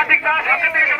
সঠিক কাজ হাতে থেকে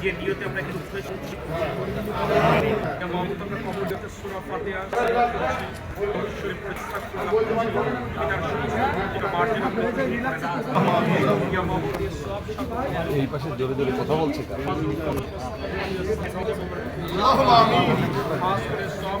যে নিয়তে আমরা কিন্তু এই পাশে জোরে জোরে কথা বলছে সব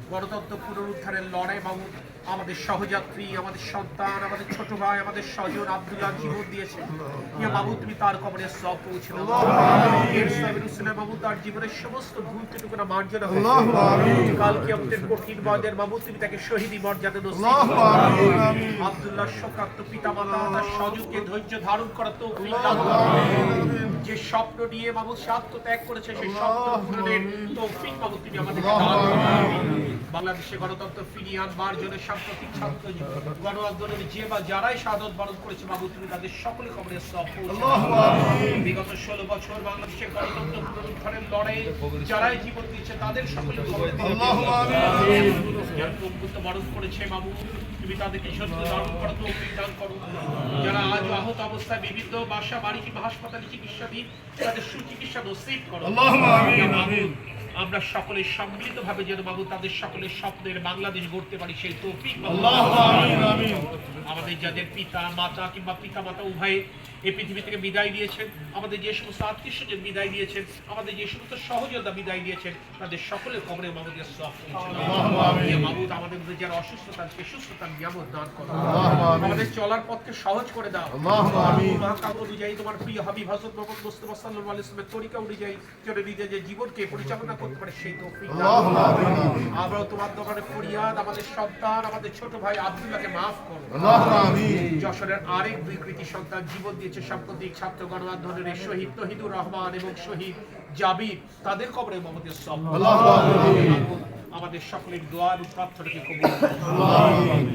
গণতন্ত্র পুনরুদ্ধারের লড়াই বাবু আমাদের সহযাত্রী, আমাদের সন্তান, আমাদের ছোট ভাই, আমাদের স্বজন আব্দুল্লাহ জীবন দিয়েছে ইয়া বাবু তুমি তার কবরে সব পৌঁছে বাবু তার জীবনের সমস্ত ভুল ত্রুটিগুলো মার্জনা কালকে আমাদের কঠিন বয়দের বাবু তুমি তাকে শহীদি মর্যাদা। আব্দুল্লাহ শোকান্ত পিতা মাতা তার স্বজনকে ধৈর্য ধারণ করা তো যে স্বপ্ন নিয়ে বাবু সে আত্মত্যাগ করেছে, সেই স্বপ্ন তৌফিক বাবু তুমি করো। বাংলাদেশে গণতন্ত্র ফিরিয়ে আনবার জন্য সাম্প্রতিক ছাত্র গণ আন্দোলনে যে বা যারাই সাধন বরণ করেছে বাবু তুমি তাদের সকলে খবরে সব বিগত ষোলো বছর বাংলাদেশের গণতন্ত্র পুনরুদ্ধারের লড়াই যারাই জীবন দিয়েছে তাদের সকলে বরণ করেছে বাবু তুমি তাদেরকে সত্য ধারণ করো তো দান করো। যারা আজ আহত অবস্থায় বিভিন্ন বাসা বাড়ি কিংবা হাসপাতালে চিকিৎসাধীন তাদের সুচিকিৎসা নসিব করো। আমরা সকলে সম্মিলিত ভাবে যেন বাবু তাদের সকলের স্বপ্নের বাংলাদেশ গড়তে পারি সেই তৌফিক আমাদের যাদের পিতা মাতা কিংবা পিতা মাতা উভয়ে এই পৃথিবী থেকে বিদায় দিয়েছেন আমাদের যে সমস্ত আত্মীয় বিদায় দিয়েছেন আমাদের যে সমস্ত সহযোদ্ধা বিদায় দিয়েছেন তাদের সকলের কবরে আমাদের মধ্যে যারা সুস্থতার নিয়ামত দান করো। আমাদের চলার পথকে সহজ করে দাও। অনুযায়ী তোমার প্রিয় হাবিব হজরত মোহাম্মদ মুস্তফা আলাইহি তরিকা অনুযায়ী নিজের জীবনকে পরিচালনা করতে পারে সেই তৌফিক দাও তোমার দোকানে ফরিয়াদ আমাদের সন্তান আমাদের ছোট ভাই আব্দুল্লাহকে মাফ করো যশোরের আরেক দুই কৃতি সন্তান জীবন দিয়েছে সাম্প্রতিক ছাত্র গণ আন্দোলনের শহীদ তহিদুর রহমান এবং শহীদ জাবির। তাদের কবরে মোহাম্মদের সব আমাদের সকলের দোয়া এবং প্রার্থনাকে কবুল।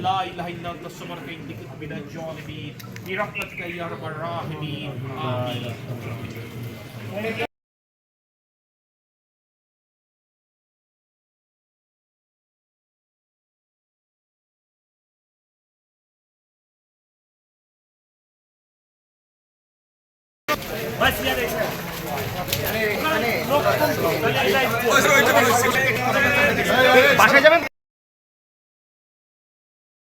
লা ইলাহা ইল্লা আনতা সুবহানাকা ইন্নী কুনতু মিনাজ জালিমিন। বিরহমাতিকা ইয়া আরহামার রাহিমিন। আমিন। বাসায় যাবেন?